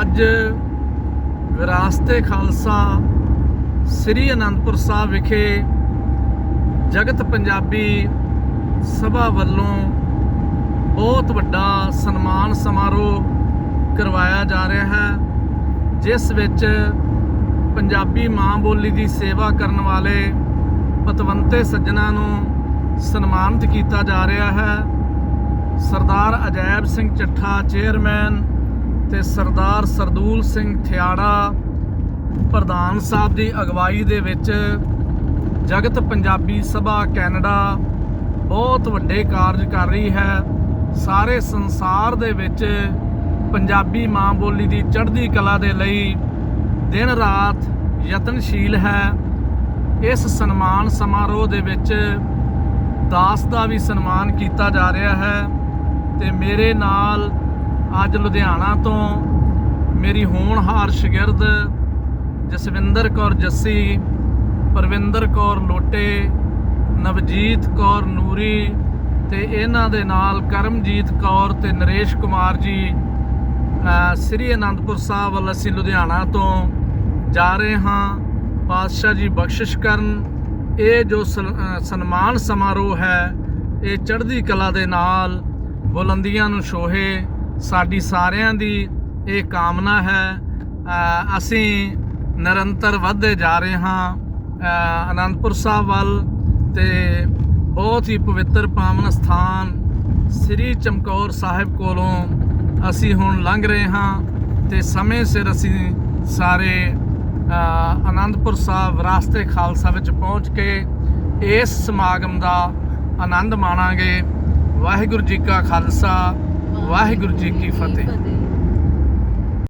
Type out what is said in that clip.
ਅੱਜ ਵਿਰਾਸਤੇ ਖਾਲਸਾ ਸ੍ਰੀ ਅਨੰਦਪੁਰ ਸਾਹਿਬ ਵਿਖੇ ਜਗਤ ਪੰਜਾਬੀ ਸਭਾ ਵੱਲੋਂ ਬਹੁਤ ਵੱਡਾ ਸਨਮਾਨ ਸਮਾਰੋਹ ਕਰਵਾਇਆ ਜਾ ਰਿਹਾ ਹੈ, ਜਿਸ ਵਿੱਚ ਪੰਜਾਬੀ ਮਾਂ ਬੋਲੀ ਦੀ ਸੇਵਾ ਕਰਨ ਵਾਲੇ ਪਤਵੰਤੇ ਸੱਜਣਾ ਨੂੰ ਸਨਮਾਨਿਤ ਕੀਤਾ ਜਾ ਰਿਹਾ ਹੈ। ਸਰਦਾਰ ਅਜੈਬ ਸਿੰਘ ਚੱਠਾ, ਚੇਅਰਮੈਨ ਤੇ ਸਰਦਾਰ ਸਰਦੂਲ ਸਿੰਘ ਥਿਆੜਾ ਪ੍ਰਧਾਨ ਸਾਹਿਬ ਦੀ ਅਗਵਾਈ ਦੇ ਵਿੱਚ ਜਗਤ ਪੰਜਾਬੀ ਸਭਾ ਕੈਨੇਡਾ ਬਹੁਤ ਵੱਡੇ ਕਾਰਜ ਕਰ ਰਹੀ ਹੈ। ਸਾਰੇ ਸੰਸਾਰ ਦੇ ਵਿੱਚ ਪੰਜਾਬੀ ਮਾਂ ਬੋਲੀ ਦੀ ਚੜ੍ਹਦੀ ਕਲਾ ਦੇ ਲਈ ਦਿਨ ਰਾਤ ਯਤਨਸ਼ੀਲ ਹੈ। ਇਸ ਸਨਮਾਨ ਸਮਾਰੋਹ ਦੇ ਵਿੱਚ ਦਾਸ ਦਾ ਵੀ ਸਨਮਾਨ ਕੀਤਾ ਜਾ ਰਿਹਾ ਹੈ ਤੇ ਮੇਰੇ ਨਾਲ ਅੱਜ ਲੁਧਿਆਣਾ ਤੋਂ ਮੇਰੀ ਹੋਣਹਾਰ ਸ਼ਾਗਿਰਦ ਜਸਵਿੰਦਰ ਕੌਰ ਜੱਸੀ, ਪਰਵਿੰਦਰ ਕੌਰ ਲੋਟੇ, ਨਵਜੀਤ ਕੌਰ ਨੂਰੀ ਤੇ ਇਹਨਾਂ ਦੇ ਨਾਲ ਕਰਮਜੀਤ ਕੌਰ ਤੇ ਨਰੇਸ਼ ਕੁਮਾਰ ਜੀ ਸ੍ਰੀ ਅਨੰਦਪੁਰ ਸਾਹਿਬ ਵੱਲ ਅਸੀਂ ਲੁਧਿਆਣਾ ਤੋਂ ਜਾ ਰਹੇ ਹਾਂ। ਪਾਤਸ਼ਾਹ ਜੀ ਬਖਸ਼ਿਸ਼ ਕਰਨ। ਇਹ ਜੋ ਸਨ- ਸਨਮਾਨ ਸਮਾਰੋਹ ਹੈ, ਇਹ ਚੜ੍ਹਦੀ ਕਲਾ ਦੇ ਨਾਲ ਬੁਲੰਦੀਆਂ ਨੂੰ ਛੋਹੇ। ਸਾਡੀ ਸਾਰਿਆਂ ਦੀ ਇਹ ਕਾਮਨਾ ਹੈ। ਅਸੀਂ ਨਿਰੰਤਰ ਵਧਦੇ ਜਾ ਰਹੇ ਹਾਂ। ਅਨੰਦਪੁਰ ਸਾਹਿਬ ਵੱਲ ਤੇ ਬਹੁਤ ਹੀ ਪਵਿੱਤਰ ਪਾਵਨ ਸਥਾਨ ਸ੍ਰੀ ਚਮਕੌਰ ਸਾਹਿਬ ਕੋਲੋਂ ਅਸੀਂ ਹੁਣ ਲੰਘ ਰਹੇ ਹਾਂ ਤੇ ਸਮੇਂ ਸਿਰ ਅਸੀਂ ਸਾਰੇ ਅਨੰਦਪੁਰ ਸਾਹਿਬ ਵਿਰਾਸਤੇ ਖਾਲਸਾ ਵਿੱਚ ਪਹੁੰਚ ਕੇ ਇਸ ਸਮਾਗਮ ਦਾ ਆਨੰਦ ਮਾਣਾਂਗੇ। ਵਾਹਿਗੁਰੂ ਜੀ ਕਾ ਖਾਲਸਾ ਵਾਹਿਗੁਰੂ ਜੀ ਕੀ ਫਤਿਹ।